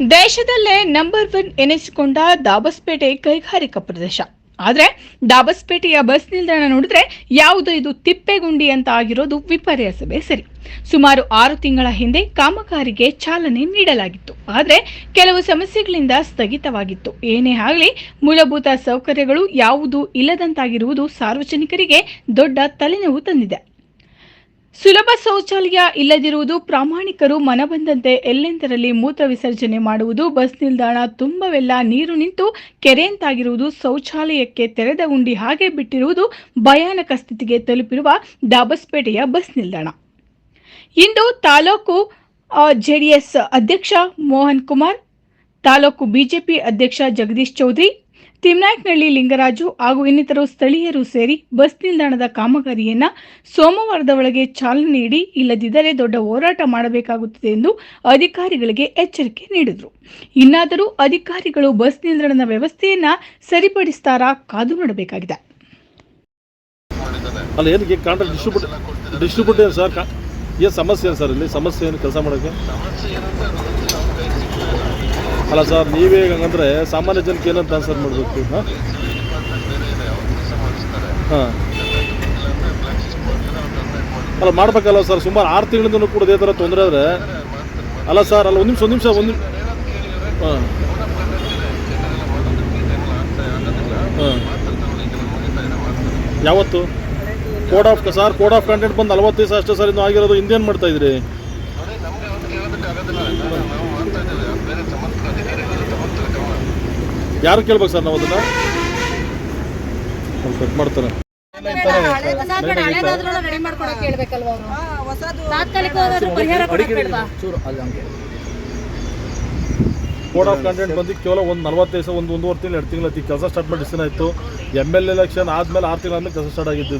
ದೇಶದಲ್ಲೇ number one ಎನಿಸಿಕೊಂಡ Dabaspete ಕೈಗಾರಿಕಾ ಪ್ರದೇಶ. ಆದರೆ ದಾಬಸ್ಪೇಟೆಯ ಬಸ್ ನಿಲ್ದಾಣ ನೋಡಿದ್ರೆ ಯಾವುದು ಇದು ತಿಪ್ಪೆಗುಂಡಿ ಅಂತ ಆಗಿರೋದು ವಿಪರ್ಯಾಸವೇ ಸರಿ. ಸುಮಾರು ಆರು ತಿಂಗಳ ಹಿಂದೆ ಕಾಮಗಾರಿಗೆ ಚಾಲನೆ ನೀಡಲಾಗಿತ್ತು. ಆದರೆ ಕೆಲವು ಸಮಸ್ಯೆಗಳಿಂದ ಸ್ಥಗಿತವಾಗಿತ್ತು. ಏನೇ ಆಗಲಿ ಮೂಲಭೂತ ಸೌಕರ್ಯಗಳು ಯಾವುದೂ ಇಲ್ಲದಂತಾಗಿರುವುದು ಸಾರ್ವಜನಿಕರಿಗೆ ದೊಡ್ಡ ತಲೆನೋವು ತಂದಿದೆ. ಸುಲಭ ಶೌಚಾಲಯ ಇಲ್ಲದಿರುವುದು ಪ್ರಾಮಾಣಿಕರು ಮನಬಂದಂತೆ ಎಲ್ಲೆಂದರಲ್ಲಿ ಮೂತ್ರ ವಿಸರ್ಜನೆ ಮಾಡುವುದು, ಬಸ್ ನಿಲ್ದಾಣ ತುಂಬವೆಲ್ಲ ನೀರು ನಿಂತು ಕೆರೆಯಂತಾಗಿರುವುದು, ಶೌಚಾಲಯಕ್ಕೆ ತೆರೆದ ಉಂಡಿ ಹಾಗೆ ಬಿಟ್ಟಿರುವುದು ಭಯಾನಕ ಸ್ಥಿತಿಗೆ ತಲುಪಿರುವ ದಾಬಸ್ಪೇಟೆಯ ಬಸ್ ನಿಲ್ದಾಣ. ಇಂದು ತಾಲೂಕು ಜೆಡಿಎಸ್ ಅಧ್ಯಕ್ಷ ಮೋಹನ್ ಕುಮಾರ್, ತಾಲೂಕು ಬಿಜೆಪಿ ಅಧ್ಯಕ್ಷ ಜಗದೀಶ್ ಚೌಧರಿ ತಿಮ್ನಾಯಕ್ನಹಳ್ಳಿ ಲಿಂಗರಾಜು ಹಾಗೂ ಇನ್ನಿತರು ಸ್ಥಳೀಯರು ಸೇರಿ ಬಸ್ ನಿಲ್ದಾಣದ ಕಾಮಗಾರಿಯನ್ನ ಸೋಮವಾರದ ಒಳಗೆ ಚಾಲನೆ ನೀಡಿ, ಇಲ್ಲದಿದ್ದರೆ ದೊಡ್ಡ ಹೋರಾಟ ಮಾಡಬೇಕಾಗುತ್ತದೆ ಎಂದು ಅಧಿಕಾರಿಗಳಿಗೆ ಎಚ್ಚರಿಕೆ ನೀಡಿದರು. ಇನ್ನಾದರೂ ಅಧಿಕಾರಿಗಳು ಬಸ್ ನಿಲ್ದಾಣದ ವ್ಯವಸ್ಥೆಯನ್ನ ಸರಿಪಡಿಸ್ತಾರಾ ಕಾದು ನೋಡಬೇಕಾಗಿದೆ. ಅಲ್ಲ, ಏನಕ್ಕೆ? Contract distribute distributor sir? ಏನು ಸಮಸ್ಯೆ ಸರ್ ಇಲ್ಲಿ? ಸಮಸ್ಯೆ ಏನು ಕೆಲಸ ಮಾಡೋಕ್ಕೆ? ಅಲ್ಲ ಸರ್, ನೀವೇ ಹಂಗಂದ್ರೆ ಸಾಮಾನ್ಯ ಜನಕ್ಕೆ ಏನಂತ ಆನ್ಸರ್ ಮಾಡಬೇಕು? ಹಾಂ? ಅಲ್ಲ, ಮಾಡ್ಬೇಕಲ್ಲ ಸರ್, ಸುಮಾರು ಆರು ತಿಂಗಳಿಂದ ಕೂಡ ಇದೇ ಥರ ತೊಂದರೆ ಆದರೆ, ಅಲ್ಲ ಸರ್, ಅಲ್ಲ, ಒಂದು ನಿಮಿಷ ಒಂದು ನಿಮಿಷ, ಒಂದು ಹಾಂ. ಹಾಂ. ಯಾವತ್ತು? Code of sir code of conduct ಬಂದು ನಲವತ್ತು ದಿವಸ ಅಷ್ಟೇ ಸರ್, ಇನ್ನು ಆಗಿರೋದು ಹಿಂದೇನು ಮಾಡ್ತಾ ಇದ್ರಿ? ಯಾರು ಕೇಳ್ಬೇಕು ಸರ್ ನಾವು ಅದನ್ನ? ಕಟ್ ಮಾಡ್ತಾರೆ. ಕೋಡ್ ಆಫ್ ಕಂಟೆಂಟ್ ಬಂದು ಕೇವಲ ಒಂದು ನಲ್ವತ್ತೈದು ದಿವಸ, ಒಂದು ಒಂದೂವರೆ ತಿಂಗಳು, ಎರಡು ತಿಂಗಳು ಕೆಲಸ ಸ್ಟಾರ್ಟ್ ಮಾಡಿ ದಿನ ಆಯಿತು. ಎಂ ಎಲ್ ಎಲೆಕ್ಷನ್ ಆದಮೇಲೆ ಆರು ತಿಂಗಳಾದ್ಮೇಲೆ ಕೆಲಸ ಸ್ಟಾರ್ಟ್ ಆಗಿದ್ದು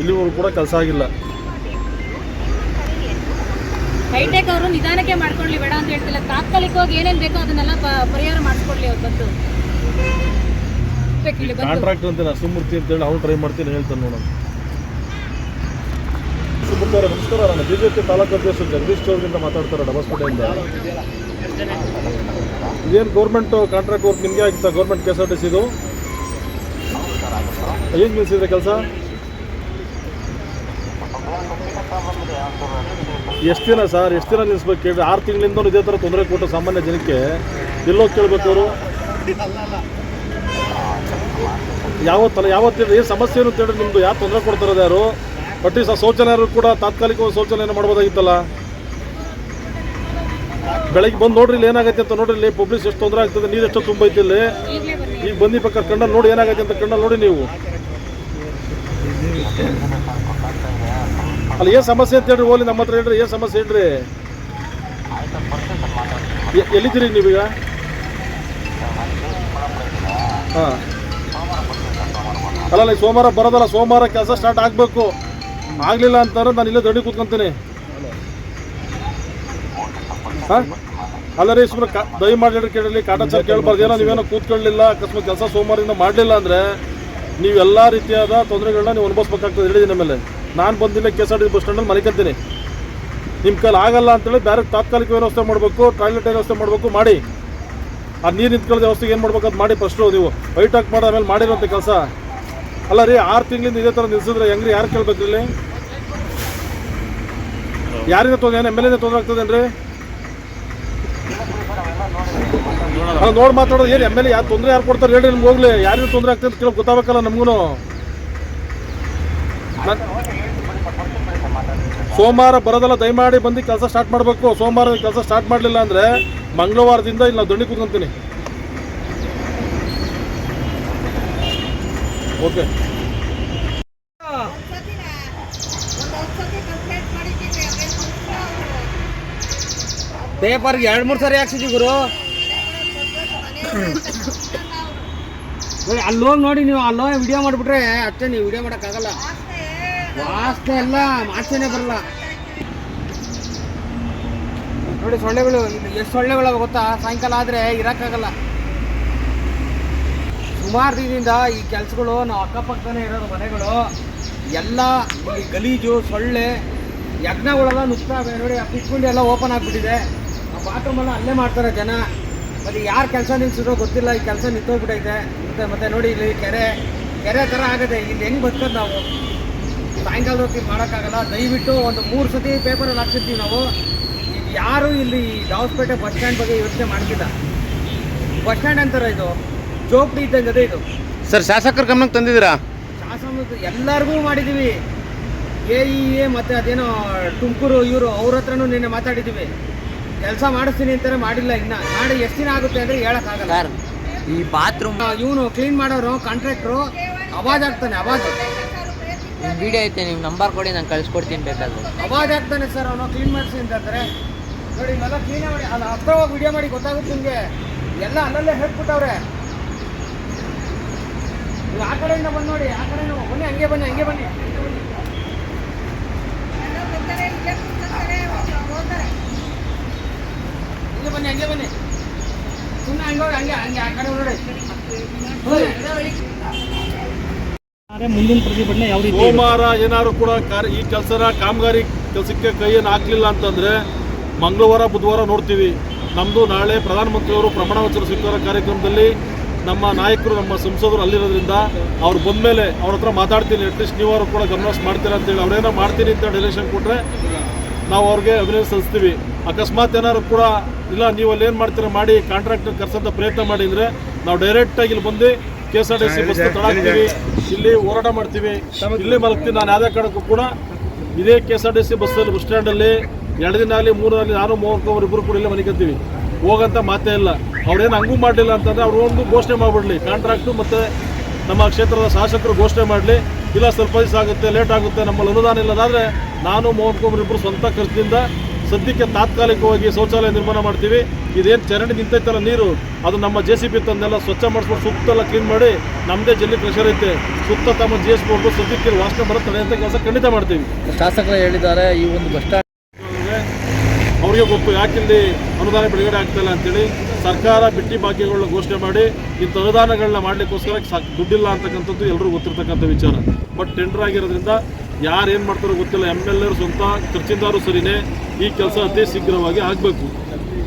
ಇಲ್ಲಿವರೆಗೂ ಕೂಡ ಕೆಲಸ ಆಗಿಲ್ಲ. ಹೈಟೆಕ್ ಅವರು ನಿಧಾನಕ್ಕೆ ಮಾಡ್ಕೊಳ್ಳಿ ಬೇಡ ಅಂತ ಹೇಳ್ತಿಲ್ಲ. ತಾತ್ಕಾಲಿಕವಾಗಿ ಏನೇನು ಬೇಕೋ ಅದನ್ನೆಲ್ಲ ಪರಿಹಾರ ಮಾಡಿಸ್ಕೊಳ್ಳಿ ಅವ್ರು ಬಂದು. ಕಾಂಟ್ರಾಕ್ಟ್ ಅಂತ ನರಸಿಂಹಮೂರ್ತಿ ಅಂತೇಳಿ ಅವ್ನು ಟ್ರೈ ಮಾಡ್ತೀನಿ ಹೇಳ್ತಾನೆ ನೋಡೋಣ. ಅವರೇ, ನಮಸ್ಕಾರ. ನಾನು ಬಿ ಜೆ ಪಿ ತಾಲೂಕು ಅಧ್ಯಕ್ಷ ಜಗದೀಶ್ ಚೌಧರಿಂದ ಮಾತಾಡ್ತಾರೆ ಡಬಸ್ಪೇಟೆಯಿಂದ ಇದೇನು ಗೌರ್ಮೆಂಟ್ ಕಾಂಟ್ರಾಕ್ಟ್ ವರ್ಕ್ ನಿಮಗೆ ಆಗಿತ್ತಾ? Government K S R T ಸಿದು ಏನು ಕೆಲಸ? ಎಷ್ಟು ದಿನ ಸರ್, ಎಷ್ಟು ದಿನ ನಿಲ್ಲಿಸ್ಬೇಕು ಕೇಳಿ. ಆರು ತಿಂಗಳಿಂದ ಇದೇ ಥರ ತೊಂದರೆ ಕೊಟ್ಟು ಸಾಮಾನ್ಯ ಜನಕ್ಕೆ ಎಲ್ಲೋಗಿ ಕೇಳಬೇಕು ಅವರು? ಯಾವತ್ತಲ್ಲ ಯಾವತ್ತಿಲ್ಲ ಏನು ಸಮಸ್ಯೆ ಏನು ಅಂತೇಳಿ ನಿಮ್ಮದು ಯಾರು ತೊಂದರೆ ಕೊಡ್ತಾರದು ಯಾರು? ಬಟ್ ಸಹ ಶೌಚಾಲಯರು ಕೂಡ ತಾತ್ಕಾಲಿಕ ಶೌಚಾಲಯನ ಮಾಡ್ಬೋದಾಗಿತ್ತಲ್ಲ? ಬೆಳಗ್ಗೆ ಬಂದು ನೋಡ್ರಿ ಇಲ್ಲಿ ಏನಾಗೈತೆ ಅಂತ ನೋಡ್ರಿ ಇಲ್ಲಿ ಪಬ್ಲಿಕ್ ಎಷ್ಟು ತೊಂದರೆ ಆಗ್ತದೆ, ನೀರು ಎಷ್ಟು ತುಂಬೈತಿ ಇಲ್ಲಿ. ಈಗ ಬಂದಿ ಪಕ್ಕ ಕಂಡ ನೋಡಿ ಏನಾಗೈತೆ ಅಂತ ಕಣ್ಣಲ್ಲಿ ನೋಡಿ ನೀವು. ಅಲ್ಲಿ, ಏನು ಸಮಸ್ಯೆ ಅಂತ ಹೇಳ್ರಿ, ಓಲಿ ನಮ್ಮ ಹತ್ರ ಹೇಳ್ರಿ, ಏನು ಸಮಸ್ಯೆ ಹೇಳ್ರಿ? ಎಲ್ಲಿದ್ದೀರಿ ನೀವೀಗ? ಹಾಂ. ಅಲ್ಲ ಈ ಸೋಮವಾರ ಬರೋದಲ್ಲ, ಸೋಮವಾರ ಕೆಲಸ ಸ್ಟಾರ್ಟ್ ಆಗಬೇಕು. ಆಗಲಿಲ್ಲ ಅಂತಂದ್ರೆ ನಾನು ಇಲ್ಲೇ ದೊಡ್ಡ ಕೂತ್ಕೊಂತೀನಿ. ಹಾಂ? ಅಲ್ಲ ರೀ ಸುಮ್ಮನೆ ಕಾ, ದಯಮಾಡಿ ಕೇಳಲಿ ಕಾಟಾಚಾರ ಕೇಳಬಾರ್ದು. ಏನೋ ನೀವೇನೋ ಕೂತ್ಕೊಳ್ಳಲಿಲ್ಲ ಅಕಸ್ಮಾತ್ ಕೆಲಸ ಸೋಮವಾರದಿಂದ ಮಾಡಲಿಲ್ಲ ಅಂದರೆ ನೀವು ಎಲ್ಲ ರೀತಿಯಾದ ತೊಂದರೆಗಳನ್ನ ನೀವು ಅನುಭವಿಸ್ಬೇಕಾಗ್ತದೆ ಹೇಳಿದ ಮೇಲೆ ನಾನು ಬಂದಿಲ್ಲ K S R T bus ಸ್ಟ್ಯಾಂಡಲ್ಲಿ ಮಲಿಕಂತೀನಿ ನಿಮ್ಮ ಕೈಲಿ ಆಗಲ್ಲ ಅಂತೇಳಿ ಬೇರೆ ತಾತ್ಕಾಲಿಕ ವ್ಯವಸ್ಥೆ ಮಾಡಬೇಕು, ಟಾಯ್ಲೆಟ್ ವ್ಯವಸ್ಥೆ ಮಾಡಬೇಕು, ಮಾಡಿ. ಆ ನೀರು ನಿಂತ್ಕೊಳ್ಳೋ ವ್ಯವಸ್ಥೆಗೆ ಏನು ಮಾಡ್ಬೇಕು ಅದು ಮಾಡಿ ಫಸ್ಟು ನೀವು. ವೈಟ್ ಹಾಕಿ ಮಾಡೋ ಆಮೇಲೆ ಮಾಡಿರೋಂಥ ಕೆಲಸ. ಅಲ್ಲ ರೀ, ಆರು ತಿಂಗಳಿಂದ ಇದೇ ಥರ ನಿಲ್ಸಿದ್ರೆ ಹೆಂಗ್ರಿ? ಯಾರು ಕೇಳ್ಬೇಕು ಇಲ್ಲಿ ಯಾರಿಂದ ತೊಂದರೆ, ಏನು ಎಂ ಎಲ್ ಎ ತೊಂದರೆ ಆಗ್ತದೇನ್ರಿ ರೀ ನೋಡಿ ಮಾತಾಡೋದು, ಏನು ಎಂ ಎಲ್ ಎ ಯಾರು ತೊಂದರೆ ಯಾರು ಕೊಡ್ತಾರೆ ಹೇಳಿ ನಿಮ್ಗೆ ಹೋಗ್ಲಿ. ಯಾರಿಂದ ತೊಂದರೆ ಆಗ್ತದೆ ಕೇಳಿ ಗೊತ್ತಾಗಬೇಕಲ್ಲ ನಮಗೂ ಸೋಮವಾರ ಬರೋದಲ್ಲ ದಯಮಾಡಿ ಬಂದು ಕೆಲಸ ಸ್ಟಾರ್ಟ್ ಮಾಡಬೇಕು. ಸೋಮವಾರ ಕೆಲಸ ಸ್ಟಾರ್ಟ್ ಮಾಡಲಿಲ್ಲ ಅಂದರೆ ಮಂಗಳವಾರದಿಂದ ಇಲ್ಲಿ ನಾನು ದಂಡಿ ಕೂತ್ಕೊಂತೀನಿ. ಓಕೆ ಪೇಪರ್ಗೆ ಎರಡು ಮೂರು ಸರಿ ಹಾಕ್ಸಿದ್ವಿ ಗುರು. ಅಲ್ಲೋಗಿ ನೋಡಿ ನೀವು ಅಲ್ಲೋಗಿ ವಿಡಿಯೋ ಮಾಡಿಬಿಟ್ರೆ ಅಷ್ಟೇ ನೀವು ವಿಡಿಯೋ ಮಾಡೋಕ್ಕಾಗಲ್ಲ. ವಾಸನೆ ಎಲ್ಲ ಮಾಡ್ತೇನೆ ಬರಲ್ಲ. ನೋಡಿ ಸೊಳ್ಳೆಗಳು, ಎಷ್ಟು ಸೊಳ್ಳೆಗಳು ಗೊತ್ತಾ? ಸಾಯಂಕಾಲ ಆದರೆ ಇರೋಕ್ಕಾಗಲ್ಲ. ಸುಮಾರು ದಿನದಿಂದ ಈ ಕೆಲಸಗಳು, ನಾವು ಅಕ್ಕಪಕ್ಕನೇ ಇರೋದು ಮನೆಗಳು, ಎಲ್ಲ ಗಲೀಜು, ಸೊಳ್ಳೆ, ಯಜ್ಞಗಳೆಲ್ಲ ನುಗ್ತಾವೆ. ನೋಡಿ, ಆ ಎಲ್ಲ ಓಪನ್ ಆಗಿಬಿಟ್ಟಿದೆ. ಆ ಬಾತ್ರೂಮ್ ಎಲ್ಲ ಅಲ್ಲೇ ಮಾಡ್ತಾರೆ ಜನ. ಮತ್ತೆ ಯಾರು ಕೆಲಸ ನಿಲ್ಸಿರೋ ಗೊತ್ತಿಲ್ಲ, ಈ ಕೆಲಸ ನಿಂತೋಗ್ಬಿಟ್ಟೈತೆ ಮತ್ತೆ ಮತ್ತೆ ನೋಡಿ ಇಲ್ಲಿ ಕೆರೆ ಕೆರೆ ಥರ ಆಗದೆ, ಇಲ್ಲಿ ಹೆಂಗೆ ಬದುಕೋದು ನಾವು? ಸಾಯಂಕಾಲದ ಹೊತ್ತಿಗೆ ಮಾಡೋಕ್ಕಾಗಲ್ಲ. ದಯವಿಟ್ಟು ಒಂದು ಮೂರು ಸತಿ ಪೇಪರಲ್ಲಿ ಹಾಕ್ಸಿರ್ತೀವಿ ನಾವು. ಈಗ ಯಾರು ಇಲ್ಲಿ ದಾವಸ್ಪೇಟೆ ಬಸ್ ಸ್ಟ್ಯಾಂಡ್ ಬಗ್ಗೆ ಯೋಚನೆ ಮಾಡ್ತಿಲ್ಲ. ಬಸ್ ಸ್ಟ್ಯಾಂಡ್ ಅಂತಾರೆ ಇದು. ಜೋಪಡಿ ಇದ್ದಂಗೆ ಅದೇ ಇದು. ಸರ್ ಶಾಸಕರ ಗಮನಕ್ಕೆ ತಂದಿದ್ದೀರಾ? ಶಾಸನ ಎಲ್ಲರಿಗೂ ಮಾಡಿದ್ದೀವಿ ಎ ಇ ಎ ಮತ್ತು ಅದೇನೋ ತುಮಕೂರು ಇವರು ಅವ್ರ ಹತ್ರನೂ ನಿನ್ನೆ ಮಾತಾಡಿದ್ದೀವಿ ಕೆಲಸ ಮಾಡಿಸ್ತೀನಿ ಅಂತಾರೆ ಮಾಡಿಲ್ಲ ಇನ್ನು. ನಾಳೆ ಎಷ್ಟು ದಿನ ಆಗುತ್ತೆ ಅಂದರೆ ಹೇಳೋಕ್ಕಾಗಲ್ಲ. ಸರ್ ಈ ಬಾತ್ರೂಮ್ ಇವನು ಕ್ಲೀನ್ ಮಾಡೋರು ಕಾಂಟ್ರಾಕ್ಟ್ರು ಅವಾಜ್ ಆಗ್ತಾನೆ ಅವಾಜ್. ನಿಮ್ಮ ವಿಡಿಯೋ ಐತೆ ನೀವು ನಂಬರ್ ಕೊಡಿ ನಾನು ಕಳಿಸ್ಕೊಡ್ತೀನಿ ಬೇಕಾದ್ರೆ. ಅವಾಜ್ ಆಗ್ತಾನೆ ಸರ್ ಅವನು ಕ್ಲೀನ್ ಮಾಡಿಸಿ ಅಂತಂದ್ರೆ ನೋಡಿ ಎಲ್ಲ ಕ್ಲೀನ್ ಮಾಡಿ ಅಲ್ಲ ಹತ್ರ ಹೋಗಿ ವಿಡಿಯೋ ಮಾಡಿ ಗೊತ್ತಾಗುತ್ತೆ ನಿಮಗೆ. ಎಲ್ಲ ಅಲ್ಲಲ್ಲೇ ಹೇಳ್ಬಿಟ್ಟವ್ರೆ. ನೀವು ಆ ಕಡೆಯಿಂದ ಬಂದು ನೋಡಿ ಆ ಕಡೆಯಿಂದ ಬನ್ನಿ ಹಂಗೆ ಬನ್ನಿ ಹಂಗೆ ಬನ್ನಿ ಹಂಗೆ ಬನ್ನಿ. ಹಂಗೆ ಬನ್ನಿ ಹಂಗೆ ಬನ್ನಿ. ಸುಮ್ಮನೆ ಹಂಗೆ ಹೋಗಿ ಹಂಗೆ ಹಂಗೆ ಆ ಕಡೆ ನೋಡಿ. ಸೋಮವಾರ ಏನಾದ್ರು ಕೂಡ ಈ ಕೆಲಸನ ಕಾಮಗಾರಿ ಕೆಲಸಕ್ಕೆ ಕೈಯನ್ನು ಹಾಕ್ಲಿಲ್ಲ ಅಂತಂದ್ರೆ ಮಂಗಳವಾರ, ಬುಧವಾರ ನೋಡ್ತೀವಿ. ನಮ್ಮದು ನಾಳೆ ಪ್ರಧಾನಮಂತ್ರಿಯವರು ಪ್ರಮಾಣ ವಚನ ಸ್ವೀಕಾರ ಕಾರ್ಯಕ್ರಮದಲ್ಲಿ ನಮ್ಮ ನಾಯಕರು, ನಮ್ಮ ಸಂಸದರು ಅಲ್ಲಿರೋದ್ರಿಂದ ಅವ್ರು ಬಂದಮೇಲೆ ಅವ್ರ ಹತ್ರ ಮಾತಾಡ್ತೀನಿ. ಅಟ್ಲೀಸ್ಟ್ ನೀವರು ಕೂಡ ಗಮನಿಸ್ ಮಾಡ್ತೀರಾ ಅಂತೇಳಿ. ಅವ್ರೇನೋ ಮಾಡ್ತೀನಿ ಅಂತ ಡೈರೆಕ್ಷನ್ ಕೊಟ್ಟರೆ ನಾವು ಅವ್ರಿಗೆ ಅಭಿನಂದನೆ ಸಲ್ಲಿಸ್ತೀವಿ. ಅಕಸ್ಮಾತ್ ಏನಾದ್ರು ಕೂಡ ಇಲ್ಲ, ನೀವು ಅಲ್ಲಿ ಏನು ಮಾಡ್ತೀರಾ ಮಾಡಿ ಕಾಂಟ್ರಾಕ್ಟ್ ಕರ್ಸಂತ ಪ್ರಯತ್ನ ಮಾಡಿ ಅಂದರೆ ನಾವು ಡೈರೆಕ್ಟಾಗಿ ಇಲ್ಲಿ ಬಂದು K S R T C bus ತಡಾಕ್ತೀವಿ ಇಲ್ಲಿ ಹೋರಾಟ ಮಾಡ್ತೀವಿ. ಇಲ್ಲಿ ಮಲಗ್ತೀನಿ. ನಾನು ಯಾವುದೇ ಕಾರಣಕ್ಕೂ ಕೂಡ ಇದೇ K S R T C ಬಸ್ಸಲ್ಲಿ ಬಸ್ ಸ್ಟ್ಯಾಂಡಲ್ಲಿ ಎರಡು ದಿನ ಆಗಲಿ, ಮೂರು ಆಗಲಿ ನಾನು ಕುಮಾರ್ ಇಬ್ಬರು ಕೂಡ ಇಲ್ಲೇ ಮನಿಕತ್ತೀವಿ ಹೋಗಂತ ಮಾತೇ ಇಲ್ಲ. ಅವ್ರೇನು ಹಂಗೂ ಮಾಡಲಿಲ್ಲ ಅಂತಂದರೆ ಅವ್ರು ಒಂದು ಘೋಷಣೆ ಮಾಡಿಬಿಡ್ಲಿ. ಕಾಂಟ್ರಾಕ್ಟು ಮತ್ತು ನಮ್ಮ ಕ್ಷೇತ್ರದ ಶಾಸಕರು ಘೋಷಣೆ ಮಾಡಲಿ. ಇಲ್ಲ, ಸ್ವಲ್ಪ ದಿವಸ ಆಗುತ್ತೆ ಲೇಟ್ ಆಗುತ್ತೆ, ನಮ್ಮಲ್ಲಿ ಅನುದಾನ ಇಲ್ಲದಾದರೆ ನಾನು, ಮೋಹನ್ ಕುಮಾರ್ ಇಬ್ಬರು ಸ್ವಂತ ಖರ್ಚಿನಿಂದ ಸದ್ಯಕ್ಕೆ ತಾತ್ಕಾಲಿಕವಾಗಿ ಶೌಚಾಲಯ ನಿರ್ಮಾಣ ಮಾಡ್ತೀವಿ. ಇದೇನು ಚರಂಡಿ ನಿಂತೈತಲ್ಲ ನೀರು? ಅದು ನಮ್ಮ ಜೆ ಸಿ ಬಿ ತಂದೆಲ್ಲ ಸ್ವಚ್ಛ ಮಾಡಿಸ್ಬಿಟ್ಟು ಸುತ್ತೆಲ್ಲ ಕ್ಲೀನ್ ಮಾಡಿ ನಮ್ಮದೇ ಜಲ್ಲಿ ಪ್ರೆಷರ್ ಐತೆ. ಸುತ್ತ ತಮ್ಮ ಜಿ ಎಸ್ ಬಿ ಸದ್ಯಕ್ಕೆ ವಾಸನೆ ಬರೋ ಅಂತ ಕೆಲಸ ಖಂಡಿತ ಮಾಡ್ತೀವಿ. ಶಾಸಕರು ಹೇಳಿದ್ದಾರೆ ಈ ಒಂದು ಬಸ್ ಸ್ಟ್ಯಾಂಡ್ ಅವರಿಗೆ ಗೊತ್ತು ಯಾಕಿಲ್ಲಿ ಅನುದಾನ ಬಿಡುಗಡೆ ಆಗ್ತಾಯಿಲ್ಲ ಅಂತೇಳಿ ಸರ್ಕಾರ ಬಿಟ್ಟಿ ಭಾಗ್ಯಗಳನ್ನ ಘೋಷಣೆ ಮಾಡಿ ಇಂಥ ಅನುದಾನಗಳನ್ನ ಮಾಡಲಿಕ್ಕೋಸ್ಕರ ಸಾಕು ದುಡ್ಡಿಲ್ಲ ಅಂತಕ್ಕಂಥದ್ದು ಎಲ್ಲರೂ ಗೊತ್ತಿರ್ತಕ್ಕಂಥ ವಿಚಾರ. ಬಟ್ ಟೆಂಡರ್ ಆಗಿರೋದ್ರಿಂದ ಯಾರು ಏನು ಮಾಡ್ತಾರೋ ಗೊತ್ತಿಲ್ಲ. ಎಂ ಎಲ್ ಎರು ಸ್ವಂತ ಖರ್ಚಿಂದಾರು ಸರಿನೇ ಈ ಕೆಲಸ ಅತಿ ಶೀಘ್ರವಾಗಿ ಆಗಬೇಕು.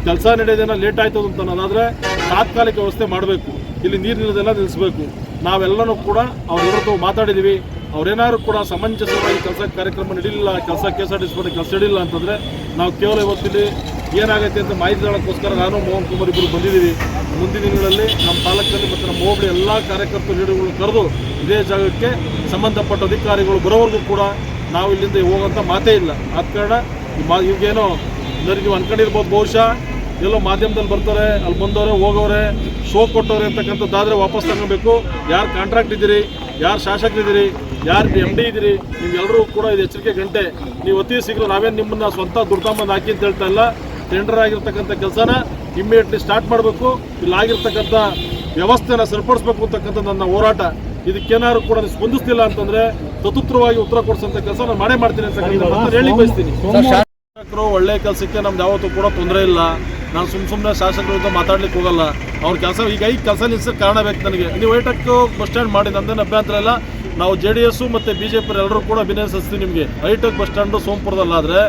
ಕೆಲಸ ನಡೆಯೋದೇನೋ ಲೇಟ್ ಆಯ್ತದ ಅಂತ ಅನ್ನೋದಾದ್ರೆ ತಾತ್ಕಾಲಿಕ ವ್ಯವಸ್ಥೆ ಮಾಡಬೇಕು. ಇಲ್ಲಿ ನೀರು ನಿಲ್ಲದೆಲ್ಲ ನಿಲ್ಲಿಸಬೇಕು ನಾವೆಲ್ಲನೂ ಕೂಡ ಅವ್ರ ಮಾತಾಡಿದ್ದೀವಿ ಅವ್ರೇನಾದ್ರು ಕೂಡ ಸಮಂಜಸವಾಗಿ ಕೆಲಸ ಕಾರ್ಯಕ್ರಮ ನಡೀಲಿಲ್ಲ, ಕೆಲಸ K S R T C ಕೆಲಸ ನಡೀಲಿಲ್ಲ ಅಂತಂದರೆ ನಾವು ಕೇವಲ ಇವತ್ತಿಲ್ಲಿ ಏನಾಗುತ್ತೆ ಅಂತ ಮಾಹಿತಿ ಹೇಳೋಕ್ಕೋಸ್ಕರ ನಾನು, ಮೋಹನ್ ಕುಮಾರ್ ಇಬ್ಬರು ಬಂದಿದ್ದೀವಿ. ಮುಂದಿನ ದಿನಗಳಲ್ಲಿ ನಮ್ಮ ತಾಲೂಕಲ್ಲಿ ಮತ್ತು ನಮ್ಮ ಹೋಬಳಿ ಎಲ್ಲ ಕಾರ್ಯಕರ್ತರು ಲೀಡರ್ಗಳು ಕರೆದು ಇದೇ ಜಾಗಕ್ಕೆ ಸಂಬಂಧಪಟ್ಟ ಅಧಿಕಾರಿಗಳು ಬರೋವರೆಗೂ ಕೂಡ ನಾವು ಇಲ್ಲಿಂದ ಹೋಗೋಂಥ ಮಾತೇ ಇಲ್ಲ. ಆದ ಕಾರಣ ಈಗೇನೋ ಅಂದರೆ ನೀವು ಅನ್ಕೊಂಡಿರ್ಬೋದು ಬಹುಶಃ ಎಲ್ಲೋ ಮಾಧ್ಯಮದಲ್ಲಿ ಬರ್ತಾರೆ ಅಲ್ಲಿ ಬಂದವರೇ ಹೋಗೋರೆ ಶೋ ಕೊಟ್ಟವ್ರೆ ಅಂತಕ್ಕಂಥದ್ದಾದರೆ ವಾಪಸ್ ತಗೋಬೇಕು ಯಾರು ಕಾಂಟ್ರಾಕ್ಟ್ ಇದ್ದೀರಿ ಯಾರು ಶಾಸಕರಿದ್ದೀರಿ ಯಾರು ಎಂ ಡಿ ಇದ್ದೀರಿ ನೀವೆಲ್ಲರೂ ಕೂಡ ಇದು ಎಚ್ಚರಿಕೆ ಗಂಟೆ. ನೀವು ಅತಿ ಶೀಘ್ರ ನಾವೇನು ನಿಮ್ಮನ್ನ ಸ್ವಂತ ದುಡ್ತಂಬಂದು ಹಾಕಿ ಅಂತ ಹೇಳ್ತಾ ಇಲ್ಲ. ಟೆಂಡರ್ ಆಗಿರ್ತಕ್ಕಂಥ ಕೆಲಸನ ಇಮ್ಮಿಡಿಯೇಟ್ಲಿ ಸ್ಟಾರ್ಟ್ ಮಾಡಬೇಕು. ಇಲ್ಲಿ ಆಗಿರ್ತಕ್ಕಂಥ ವ್ಯವಸ್ಥೆನ ಸರಿಪಡಿಸ್ಬೇಕು ಅಂತಕ್ಕಂಥ ನನ್ನ ಹೋರಾಟ. ಇದಕ್ಕೇನಾದ್ರು ಕೂಡ ಸ್ಪಂದಿಸ್ತಿಲ್ಲ ಅಂತಂದ್ರೆ ತತುತ್ರವಾಗಿ ಉತ್ತರ ಕೊಡಿಸುವಂತ ಕೆಲಸ ನಾನು ಮಾಡೇ ಮಾಡ್ತೀನಿ ಅಂತ ಹೇಳಿ ಬಯಸ್ತೀನಿ. ಶಾಸಕರು ಒಳ್ಳೆ ಕೆಲಸಕ್ಕೆ ನಮ್ದು ಯಾವತ್ತೂ ಕೂಡ ತೊಂದರೆ ಇಲ್ಲ. ನಾನು ಸುಮ್ಮ ಸುಮ್ಮನೆ ಶಾಸಕರ ವಿರುದ್ಧ ಮಾತಾಡ್ಲಿಕ್ಕೆ ಹೋಗಲ್ಲ. ಅವ್ರ ಕೆಲಸ ಈಗ ಈ ಕೆಲಸ ನಿಲ್ಸಕ್ಕೆ ಕಾರಣ ಬೇಕು ನನಗೆ. ನೀವು ಐಟಕ್ ಬಸ್ ಸ್ಟ್ಯಾಂಡ್ ಮಾಡಿ ನಂದೇನು ಅಭ್ಯಂತರ ಇಲ್ಲ ನಾವು ಜೆ ಡಿ ಎಸ್ಸು ಮತ್ತು ಬಿ ಜೆ ಪಿ ಎಲ್ಲರೂ ಕೂಡ ಅಭಿನಯಿಸ್ತೀವಿ ನಿಮಗೆ. ಐಟಕ್ ಬಸ್ ಸ್ಟ್ಯಾಂಡು ಸೋಮಪುರದಲ್ಲಾದರೆ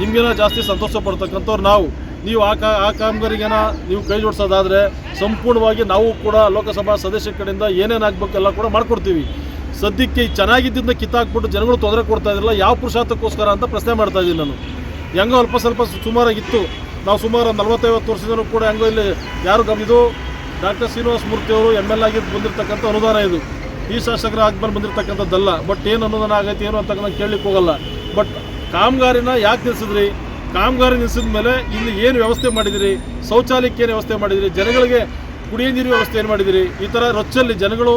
ನಿಮಗೇನೋ ಜಾಸ್ತಿ ಸಂತೋಷ ಪಡ್ತಕ್ಕಂಥವ್ರು ನಾವು. ನೀವು ಆ ಕಾ ಆ ಕಾಮಗಾರಿಗೇನ ನೀವು ಕೈ ಜೋಡಿಸೋದಾದರೆ ಸಂಪೂರ್ಣವಾಗಿ ನಾವು ಕೂಡ ಲೋಕಸಭಾ ಸದಸ್ಯರ ಕಡೆಯಿಂದ ಏನೇನು ಆಗಬೇಕೆಲ್ಲ ಕೂಡ ಮಾಡ್ಕೊಡ್ತೀವಿ. ಸದ್ಯಕ್ಕೆ ಚೆನ್ನಾಗಿದ್ದಿಂದ ಕಿತ್ತಾಕ್ಬಿಟ್ಟು ಜನಗಳು ತೊಂದರೆ ಕೊಡ್ತಾ ಇದ್ರಲ್ಲ, ಯಾವ ಪುರುಷಾರ್ಥಕ್ಕೋಸ್ಕರ ಅಂತ ಪ್ರಶ್ನೆ ಮಾಡ್ತಾ ಇದ್ದೀನಿ ನಾನು. ಹೆಂಗೋ ಅಲ್ಪ ಸ್ವಲ್ಪ ಸುಮಾರಾಗಿತ್ತು. ನಾವು ಸುಮಾರು ನಲವತ್ತೈವತ್ತು ವರ್ಷದಿಂದಲೂ ಕೂಡ ಹೆಂಗೋ ಇಲ್ಲಿ ಯಾರು ಗಮ್ ಡಾಕ್ಟರ್ ಶ್ರೀನಿವಾಸ ಮೂರ್ತಿ ಅವರು ಎಂ ಎಲ್ ಆಗಿ ಬಂದಿರತಕ್ಕಂಥ ಅನುದಾನ ಇದು. ಈ ಶಾಸಕರ ಅಕ್ಬರ್ ಬಂದಿರತಕ್ಕಂಥದ್ದಲ್ಲ. ಬಟ್ ಏನು ಅನುದಾನ ಆಗೈತೆ, ಏನು ಅಂತ ನಾನು ಕೇಳಲಿಕ್ಕೆ ಹೋಗಲ್ಲ. ಬಟ್ ಕಾಮಗಾರಿನ ಯಾಕೆ ನಿಲ್ಲಿಸಿದ್ರಿ ಕಾಮಗಾರಿ ನಿಲ್ಲಿಸಿದ ಮೇಲೆ ಇಲ್ಲಿ ಏನು ವ್ಯವಸ್ಥೆ ಮಾಡಿದಿರಿ? ಶೌಚಾಲಯಕ್ಕೆ ಏನು ವ್ಯವಸ್ಥೆ ಮಾಡಿದಿರಿ? ಜನಗಳಿಗೆ ಕುಡಿಯೋ ನೀರು ವ್ಯವಸ್ಥೆ ಏನು ಮಾಡಿದಿರಿ? ಈ ಥರ ರೊಚ್ಚಲ್ಲಿ ಜನಗಳು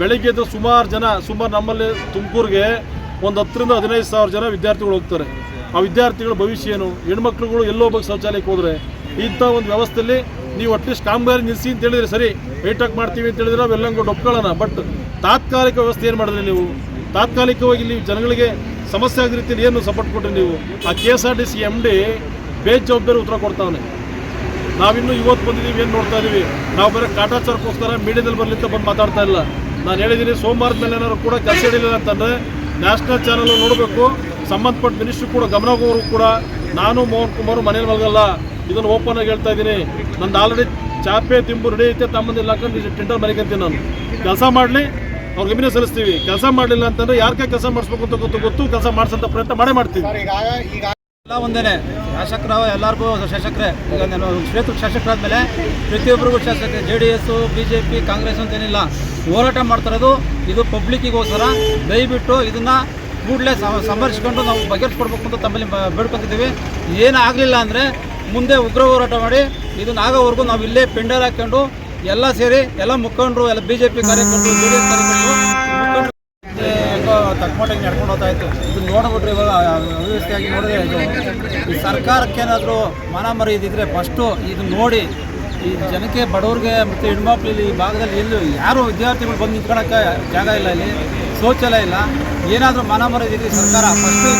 ಬೆಳಗ್ಗೆ ಎದ್ದು ಸುಮಾರು ಜನ, ಸುಮಾರು ನಮ್ಮಲ್ಲಿ ತುಮಕೂರಿಗೆ ಒಂದು ಹತ್ತರಿಂದ ಹದಿನೈದು ಸಾವಿರ ಜನ ವಿದ್ಯಾರ್ಥಿಗಳು ಹೋಗ್ತಾರೆ. ಆ ವಿದ್ಯಾರ್ಥಿಗಳ ಭವಿಷ್ಯ ಏನು? ಹೆಣ್ಮಕ್ಳುಗಳು ಎಲ್ಲೋ ಹೋಗಿ ಶೌಚಾಲಯಕ್ಕೆ ಹೋದರೆ. ಇಂಥ ಒಂದು ವ್ಯವಸ್ಥೆಯಲ್ಲಿ ನೀವು ಅಟ್ಲೀಸ್ಟ್ ಕಾಮಗಾರಿ ನಿಲ್ಲಿಸಿ ಅಂತ ಹೇಳಿದ್ರೆ ಸರಿ. ಹೈಟಾಕ್ ಮಾಡ್ತೀವಿ ಅಂತ ಹೇಳಿದ್ರೆ ಅವೆಲ್ಲ ಕೂಡ ಒಪ್ಕೊಳ್ಳೋಣ ಬಟ್ ತಾತ್ಕಾಲಿಕ ವ್ಯವಸ್ಥೆ ಏನು ಮಾಡಿದ್ರಿ ನೀವು? ತಾತ್ಕಾಲಿಕವಾಗಿ ಇಲ್ಲಿ ಜನಗಳಿಗೆ ಸಮಸ್ಯೆ ಆಗಿರುತ್ತೆ ಏನು ಸಪೋರ್ಟ್ ಕೊಟ್ಟರೆ ನೀವು? ಆ K S R T C M D ಬೇಜವಾಬ್ದಾರಿ ಉತ್ತರ ಕೊಡ್ತಾವನೆ. ನಾವಿನ್ನು ಇವತ್ತು ಬಂದಿದ್ದೀವಿ, ಏನು ನೋಡ್ತಾ ಇದ್ದೀವಿ ನಾವು ಬರೀ ಕಾಟಾಚಾರಕ್ಕೋಸ್ಕರ ಮೀಡಿಯಾದಲ್ಲಿ ಬರಲಿಂತ ಬಂದು ಮಾತಾಡ್ತಾ ಇಲ್ಲ. ನಾನು ಹೇಳಿದ್ದೀನಿ, ಸೋಮವಾರದ ಮೇಲೆ ಏನಾದ್ರು ಕೂಡ ಕೆಲಸ ಹಿಡಿಲಿಲ್ಲ ಅಂತಂದರೆ ನ್ಯಾಷನಲ್ ಚಾನಲ್ ನೋಡಬೇಕು. ಸಂಬಂಧಪಟ್ಟ ಮಿನಿಸ್ಟ್ರು ಕೂಡ ಗಮನ ಕೂಡ ನಾನು, ಮೋಹನ್ ಕುಮಾರ್ ಮನೇಲಿ ಮಲಗಲ್ಲ. ಇದನ್ನು ಓಪನ್ ಆಗಿ ಹೇಳ್ತಾ ಇದ್ದೀನಿ. ನಂದು ಆಲ್ರೆಡಿ ಚಾಪೆ, ತಿಂಬು ರೆಡಿ ಐತೆ ತಮ್ಮಂದಿಲ್ಲ ಹಾಕೊಂಡು ಟೆಂಡರ್ ಮನೆಗಂತೀನಿ ನಾನು. ಕೆಲಸ ಮಾಡಲಿ. ಅವ್ರಿಗೆ ಅಭಿನಯ ಸಲ್ಲಿಸ್ತೀವಿ. ಕೆಲಸ ಮಾಡಲಿಲ್ಲ ಅಂತಂದ್ರೆ ಯಾರ ಕೈ ಕೆಲಸ ಮಾಡಿಸ್ಬೇಕು ಅಂತ ಗೊತ್ತು ಗೊತ್ತು. ಕೆಲಸ ಮಾಡಿಸೋಂಥ ಪ್ರಯತ್ನ ಮಾಡೇ ಮಾಡ್ತೀವಿ. ಎಲ್ಲ ಒಂದೇನೆ. ಶಾಸಕರ, ಎಲ್ಲರಿಗೂ ಶಾಸಕರೇ. ಈಗ ನಾನು ಶಾಸಕರಾದ ಮೇಲೆ ಪ್ರತಿಯೊಬ್ಬರಿಗೂ ಶಾಸಕರೇ. J D S B J P Congress ಅಂತೇನಿಲ್ಲ. ಹೋರಾಟ ಮಾಡ್ತಿರೋದು ಇದು ಪಬ್ಲಿಕ್ಕಿಗೋಸ್ಕರ ದಯವಿಟ್ಟು ಇದನ್ನು ಕೂಡಲೇ ಸಂಭರಿಸಿಕೊಂಡು ನಾವು ಬಗೆಹರಿಸ್ಕೊಡ್ಬೇಕು ಅಂತ ತಮ್ಮಲ್ಲಿ ಬೇಡ್ಕೊತಿದ್ದೀವಿ. ಏನು ಆಗಲಿಲ್ಲ ಅಂದರೆ ಮುಂದೆ ಉಗ್ರ ಹೋರಾಟ ಮಾಡಿ ಇದನ್ನ ಆಗೋವರೆಗೂ ನಾವು ಇಲ್ಲೇ ಪೆಂಡರ್ ಹಾಕ್ಕೊಂಡು ಎಲ್ಲ ಸೇರಿ ಎಲ್ಲ ಮುಖಂಡರು, ಎಲ್ಲ ಬಿ ಜೆ ಪಿ ಕಾರ್ಯಕರ್ತರು ಜೆ ಡಿ ಎಸ್ ಕಾರ್ಯಕರ್ತರು ತಕ್ಕಮಟ್ಟಿಗೆ ನಡ್ಕೊಂಡು ಹೋಗ್ತಾ ಇತ್ತು. ಇದು ನೋಡ್ಬಿಟ್ರೆ ಇವಾಗ ಅವ್ಯವಸ್ಥೆಯಾಗಿ ನೋಡಿದ್ರೆ ಇದು ಈ ಸರ್ಕಾರಕ್ಕೆ ಏನಾದರೂ ಮರಿ ಇದ್ದಿದ್ರೆ ಫಸ್ಟು ಇದು ನೋಡಿ ಈ ಜನಕ್ಕೆ ಬಡವ್ರಿಗೆ ಮತ್ತು ಹೆಣ್ಮಕ್ಳು ಇಲ್ಲಿ ಈ ಭಾಗದಲ್ಲಿ ಎಲ್ಲೂ ಯಾರು ವಿದ್ಯಾರ್ಥಿಗಳು ಬಂದು ನಿಂತ್ಕೊಳಕ್ಕೆ ಜಾಗ ಇಲ್ಲ ಇಲ್ಲಿ. ಶೌಚಾಲಯ ಇಲ್ಲ. ಏನಾದರೂ ಮನ ಮರ್ಯಾದಿದ್ರೆ ಸರ್ಕಾರ ಫಸ್ಟು